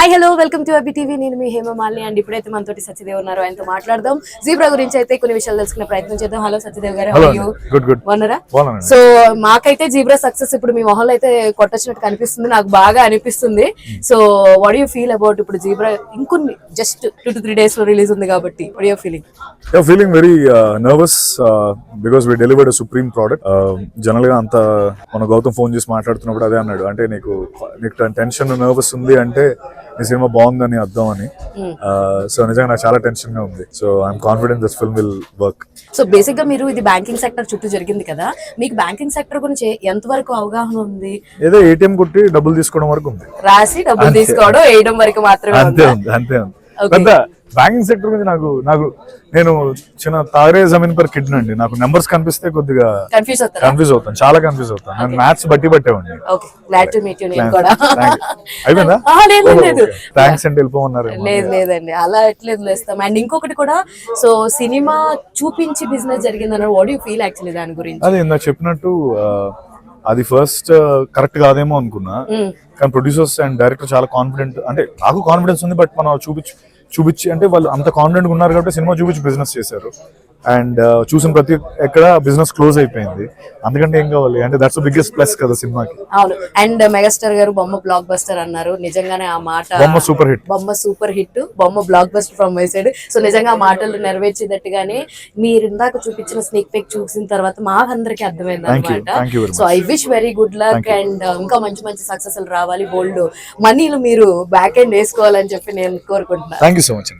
Hello welcome to Abhi TV నేను మీ Hema Malini and ఇప్పుడైతే మనతోటి సత్యదేవ్ ఉన్నారు ఆయనతో మాట్లాడదాం. జీబ్రా గురించి అయితే కొన్ని విషయాలు తెలుసుకునే ప్రయత్నం చేద్దాం. హలో సత్యదేవ్ గారు బాగున్నారా. సో మాకైతే జీబ్రా సక్సెస్ ఇప్పుడు మీ మొహంలో అయితే కొట్టొచ్చినట్టు కనిపిస్తుంది. నాకు బాగా అనిపిస్తుంది. So what you feel about ఇప్పుడు జీబ్రా ఇంకొన్ని జస్ట్ టూ టు త్రీ డేస్లో రిలీజ్ ఉంది కాబట్టి what you feeling ya feeling very nervous because we delivered supreme product జనరల్గా అంత మన గౌతమ్ ఫోన్ చేసి మాట్లాడుతున్నప్పుడు అదే అన్నాడు. అంటే నీకు నీకు టెన్షన్ నర్వస్ ఉంది అంటే నీ సినిమా బాగుందని అర్థం అని. సో నిజంగా నాకు చాలా టెన్షన్గా ఉంది. So I'm confident this film will work so బేసిక్గా మీరు ఇది బ్యాంకింగ్ సెక్టర్ చుట్టూ జరిగింది కదా. మీకు బ్యాంకింగ్ సెక్టర్ గురించి ఎంత వరకు అవగాహన ఉంది? ఏదో ఏటీఎం కొట్టి డబ్బులు తీసుకోవడం వరకు ఉంది. రాసి డబ్బులు తీసుకోవడం వేయడం వరకు మాత్రమే అంతే ఉందా? అంతే ఉంది. పెద్ద బ్యాంకింగ్ సెక్టర్ మీద నాకు నాకు నేను చిన్న తారే జమీన్ పర్ కిడ్ అండి. నాకు నెంబర్స్ కనిపిస్తే కొద్దిగా కన్ఫ్యూజ్ అవుతాను. చాలా కన్ఫ్యూజ్ అవుతాను. నేను మ్యాథ్స్ బట్టి అయిపోయిందా? ఆ, లేదు, లేదు. థ్యాంక్స్ అంటే వెళ్ళిపోమన్నారు. లేదు లేదండి. అలా ఎట్లేదు లేస్తాం అండ్ ఇంకొకటి కూడా సో సినిమా చూపించి business what you feel actually దాని గురించి? అదే ఇందాక చెప్పినట్టు అది ఫస్ట్ కరెక్ట్ కాదేమో అనుకున్నా. మ్మ్. కానీ ప్రొడ్యూసర్స్ అండ్ డైరెక్టర్ చాలా కాన్ఫిడెంట్ అంటే నాకు కాన్ఫిడెన్స్ ఉంది బట్ మనం చూపించి చూపించి అంటే వాళ్ళు అంత కాన్ఫిడెంట్గా ఉన్నారు కాబట్టి సినిమా చూపించి బిజినెస్ చేశారు. అండ్ చూసిన ప్రతి ఎక్కడ బిజినెస్ క్లోజ్ అయిపోయింది. అందుకంటే ఏం కావాలి? అంటే దట్స్ బిగ్గెస్ట్ ప్లస్ కదా సినిమాకి. అవును. అండ్ మెగాస్టార్ గారు బొమ్మ బ్లాక్ బస్టర్ అన్నారు. నిజంగానే ఆ మాట బొమ్మ సూపర్ హిట్ బొమ్మ సూపర్ హిట్ బొమ్మ blockbuster from my side so నిజంగా ఆ మాటలు నెరవేర్చేటట్టుగానే మీరు ఇందాక చూపించిన స్నేక్ పిక్ చూసిన తర్వాత మాకందరికి అర్థమైంది. అనమాట so I wish very good luck and ఇంకా మంచి మంచి సక్సెస్ రావాలి. బోల్డ్ మనీలు మీరు బ్యాక్ ఎండ్ వేసుకోవాలని చెప్పి నేను కోరుకుంటున్నాను థ్యాంక్ యూ సో మచ్